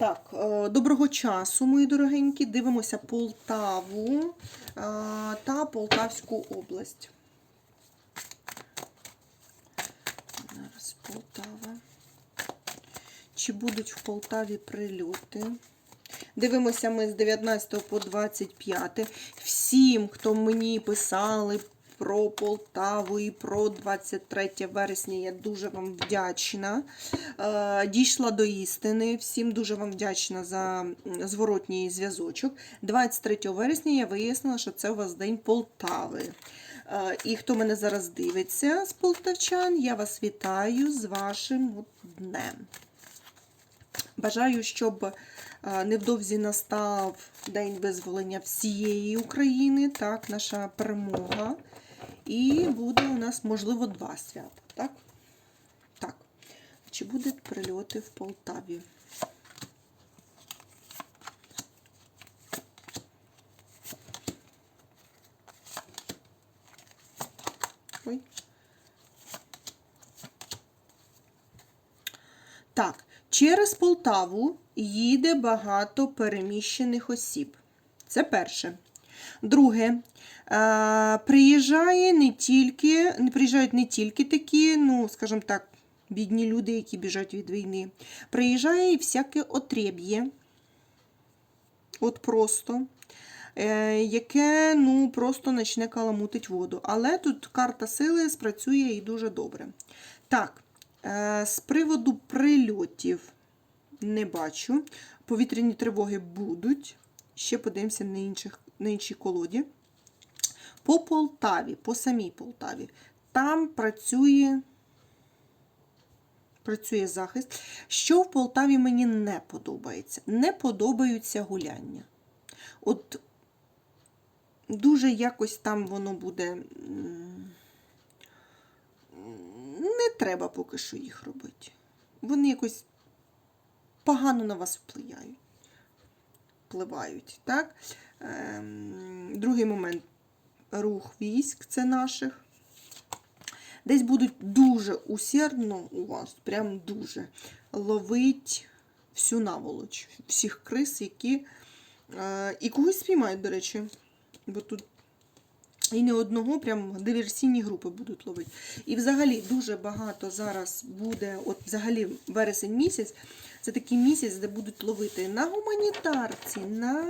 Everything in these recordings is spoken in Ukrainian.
Так, е, доброго часу, мої дорогенькі. Дивимося Полтаву е, та Полтавську область. Зараз Полтава. Чи будуть в Полтаві прильоти? Дивимося ми з 19 по 25. Всім, хто мені писали про Полтаву і про 23 вересня, я дуже вам вдячна. Е, Дійшла до істини. Всім дуже вам вдячна за зворотній зв'язочок. 23 вересня я вияснила, що це у вас День Полтави. Е, І хто мене зараз дивиться з полтавчан, я вас вітаю з вашим днем. Бажаю, щоб е, невдовзі настав День визволення всієї України, так, наша перемога. І буде у нас, можливо, два свята. Так? Так. Чи будуть прильоти в Полтаві? Ой. Так, через Полтаву їде багато переміщених осіб. Це перше. Друге, е, приїжджає не тільки, приїжджають не тільки такі, ну, скажімо так, бідні люди, які біжать від війни. Приїжджає і всяке отреб'є. От просто. е, Яке ну, просто почне каламутить воду. Але тут карта сили спрацює і дуже добре. Так, е, з приводу прильотів не бачу. Повітряні тривоги будуть. Ще подивимося на, інших, на іншій колоді. По Полтаві, по самій Полтаві. Там працює, працює захист. Що в Полтаві мені не подобається? Не подобаються гуляння. От дуже якось там воно буде. Не треба поки що їх робити. Вони якось погано на вас впливають. впливають так? Ем, другий момент рух військ це наших. Десь будуть дуже усердно у вас, прям дуже ловить всю наволоч, всіх крис, які. Е, і когось спіймають, до речі. Бо тут і не одного, прям диверсійні групи будуть ловити. І взагалі дуже багато зараз буде, от взагалі вересень місяць, це такий місяць, де будуть ловити на гуманітарці, на.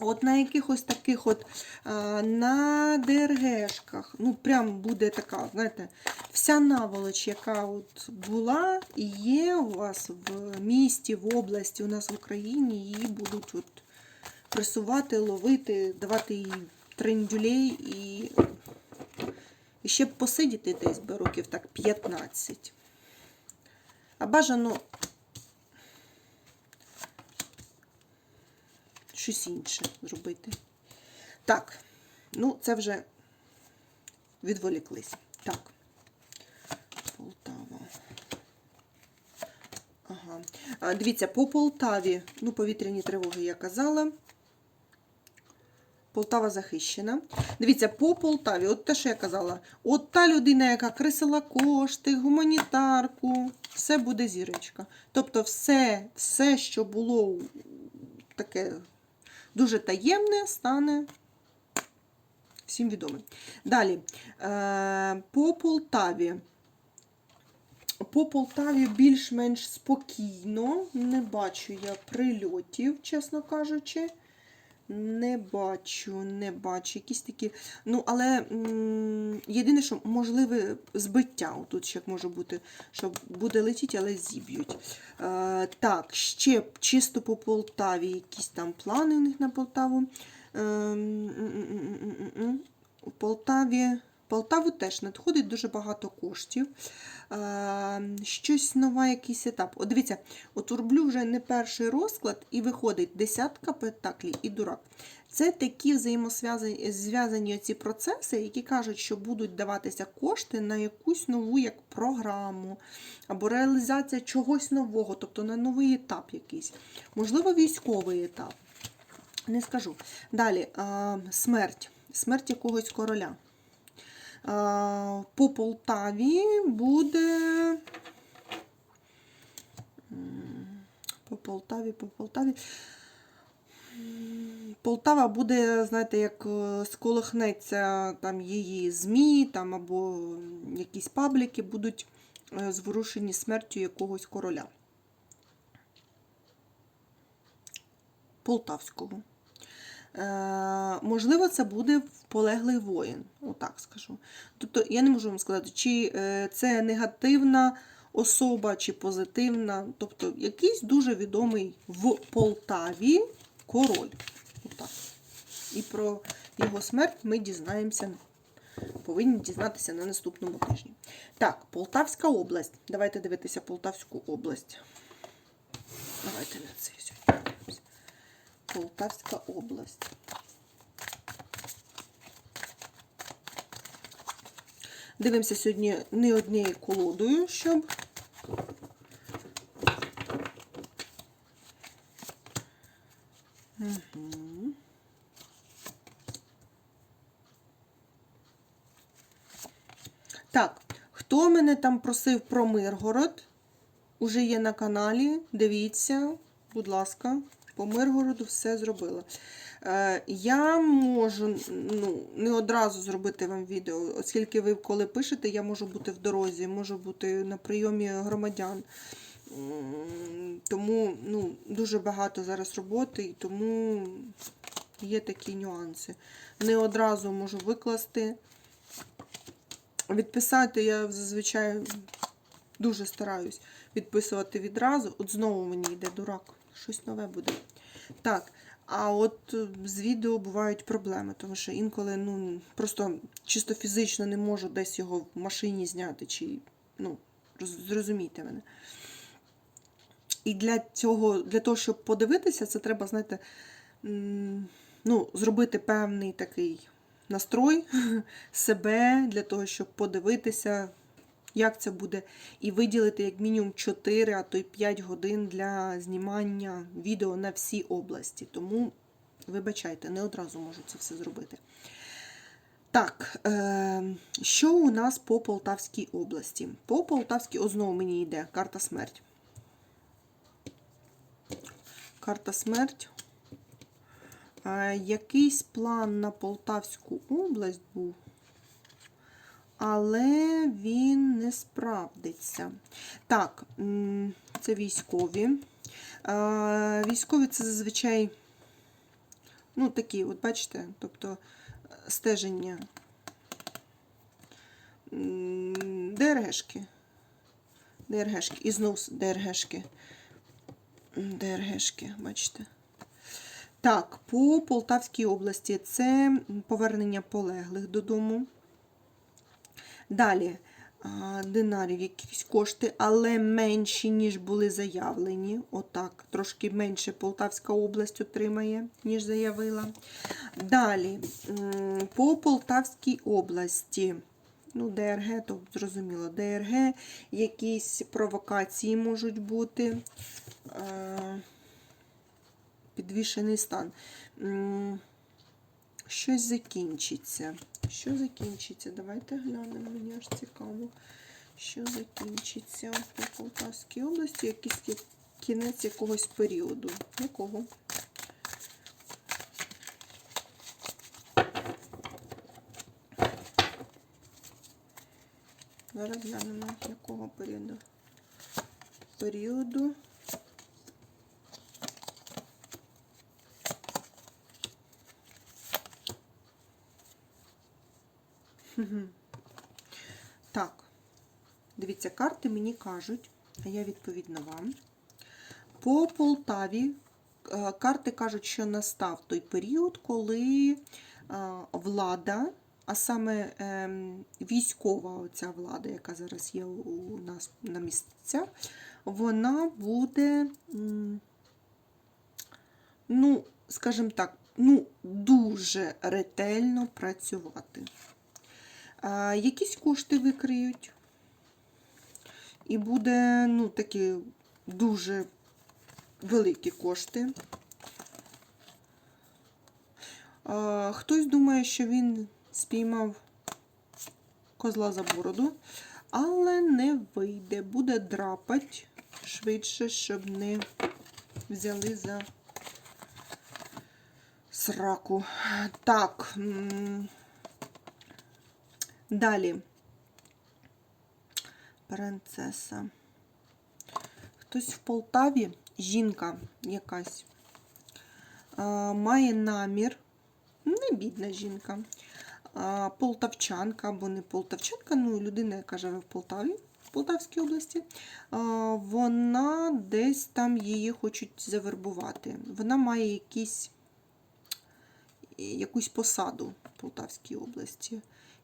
От на якихось таких от а, на ДРГшках, ну прям буде така, знаєте, вся наволоч, яка от була і є у вас в місті, в області, у нас в Україні, її будуть от пресувати, ловити, давати їй трендюлей і, і ще посидіти десь би років так 15. А бажано щось інше зробити. Так, ну це вже відволіклись. Так. Полтава. Ага. А, дивіться, по Полтаві, ну, повітряні тривоги я казала. Полтава захищена. Дивіться, по Полтаві, от те, що я казала, от та людина, яка крисила кошти, гуманітарку, все буде зірочка. Тобто, все, все, що було таке дуже таємне, стане всім відомим. Далі, е, по Полтаві. По Полтаві більш-менш спокійно. Не бачу я прильотів, чесно кажучи. Не бачу, не бачу. Якісь такі. Ну, але м, єдине, що можливе збиття. Тут ще може бути, що буде летіти, але зіб'ють. Е, так, ще чисто по Полтаві якісь там плани у них на Полтаву. Е. У Полтаві. Полтаву теж надходить дуже багато коштів. Е, щось нове, якийсь етап. От дивіться, от урблю вже не перший розклад, і виходить десятка пентаклів і дурак. Це такі взаємозв'язані ці процеси, які кажуть, що будуть даватися кошти на якусь нову як програму, або реалізація чогось нового, тобто на новий етап якийсь. Можливо, військовий етап. Не скажу. Далі, е, смерть. Смерть якогось короля. Е, По Полтаві буде. м, Полтаві, по Полтаві. Полтава буде, знаєте, як е, сколихнеться там її ЗМІ, там або якісь пабліки будуть е, зворушені смертю якогось короля. Полтавського. Е, можливо, це буде полеглий воїн, отак скажу. Тобто я не можу вам сказати, чи е, це негативна особа, чи позитивна. Тобто якийсь дуже відомий в Полтаві король. Отак. І про його смерть ми дізнаємося, повинні дізнатися на наступному тижні. Так, Полтавська область. Давайте дивитися Полтавську область. Давайте на це сьогодні. Полтавська область. Дивимося сьогодні не однією колодою, щоб. Так, хто мене там просив про Миргород? Уже є на каналі. Дивіться, будь ласка, по Миргороду все зробила. Е, я можу ну, не одразу зробити вам відео, оскільки ви коли пишете, я можу бути в дорозі, можу бути на прийомі громадян. Тому ну, дуже багато зараз роботи, і тому є такі нюанси. Не одразу можу викласти. Відписати я зазвичай дуже стараюсь відписувати відразу. От знову мені йде дурак, щось нове буде. Так, а от е, з відео бувають проблеми, тому що інколи ну, просто чисто фізично не можу десь його в машині зняти, чи ну, зрозумійте мене. І для цього, для того, щоб подивитися, це треба, знаєте, ну, зробити певний такий настрой себе для того, щоб подивитися, як це буде, і виділити як мінімум 4, а то й 5 годин для знімання відео на всі області. Тому, вибачайте, не одразу можу це все зробити. Так, е, що у нас по Полтавській області? По Полтавській, знову мені йде карта смерть. Карта смерть. Е, якийсь план на Полтавську область був, але він не справдиться. Так, це військові. Військові це зазвичай, ну, такі, от бачите, тобто е, стеження ДРГшки. ДРГшки. І знов ДРГшки. ДРГшки, бачите. Так, по Полтавській області це повернення полеглих додому. Далі динарів якісь кошти, але менші, ніж були заявлені. Отак, трошки менше Полтавська область отримає, ніж заявила. Далі, по Полтавській області. Ну, ДРГ, то зрозуміло, ДРГ, якісь провокації можуть бути. Е, підвішений стан. Щось закінчиться. Що закінчиться? Давайте глянемо, мені аж цікаво. Що закінчиться по Полтавській області? Якийсь кінець якогось періоду. Якого? Зараз глянемо, якого періоду. Періоду. Так, дивіться, карти мені кажуть, а я відповідно вам. По Полтаві е, карти кажуть, що настав той період, коли е, влада, а саме ем, військова оця влада, яка зараз є у нас на місцях, вона буде, ну, скажімо так, ну, дуже ретельно працювати. Якісь кошти викриють. І буде, ну, такі дуже великі кошти. Хтось думає, що він спіймав козла за бороду, але не вийде. Буде драпать швидше, щоб не взяли за сраку. Так. Далі. Принцеса. Хтось в Полтаві, жінка якась, має намір, не бідна жінка, полтавчанка або не полтавчанка, ну людина, яка живе в Полтаві, в Полтавській області, вона десь там її хочуть завербувати. Вона має якісь, якусь посаду в Полтавській області.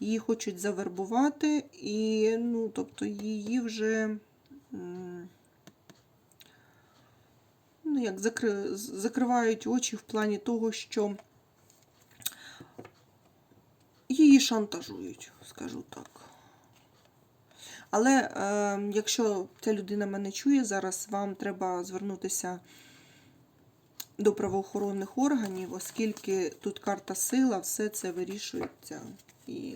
Її хочуть завербувати, і ну, тобто її вже. ну, як закри... закривають очі в плані того, що її шантажують, скажу так. Але е, якщо ця людина мене чує, зараз вам треба звернутися до правоохоронних органів, оскільки тут карта сила, все це вирішується. І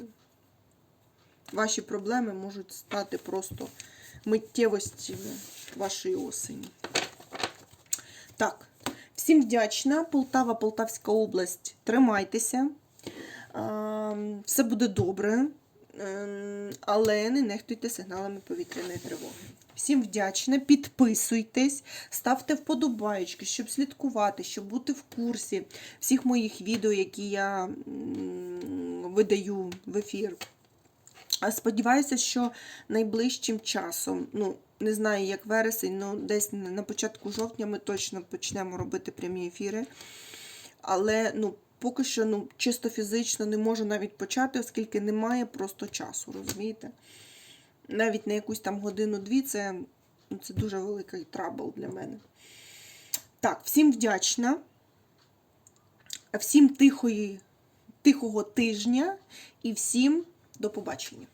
ваші проблеми можуть стати просто миттєвостями вашої осені. Так, всім вдячна. Полтава, Полтавська область. Тримайтеся. Все буде добре. Ем, Але не нехтуйте сигналами повітряної тривоги. Всім вдячна. Підписуйтесь, ставте вподобайки, щоб слідкувати, щоб бути в курсі всіх моїх відео, які я видаю в ефір. Сподіваюся, що найближчим часом, ну, не знаю, як вересень, ну десь на початку жовтня ми точно почнемо робити прямі ефіри. Але ну, поки що ну, чисто фізично не можу навіть почати, оскільки немає просто часу, розумієте? Навіть на якусь там годину-дві це, ну, це дуже великий трабл для мене. Так, всім вдячна. Всім тихої, тихого тижня і всім до побачення.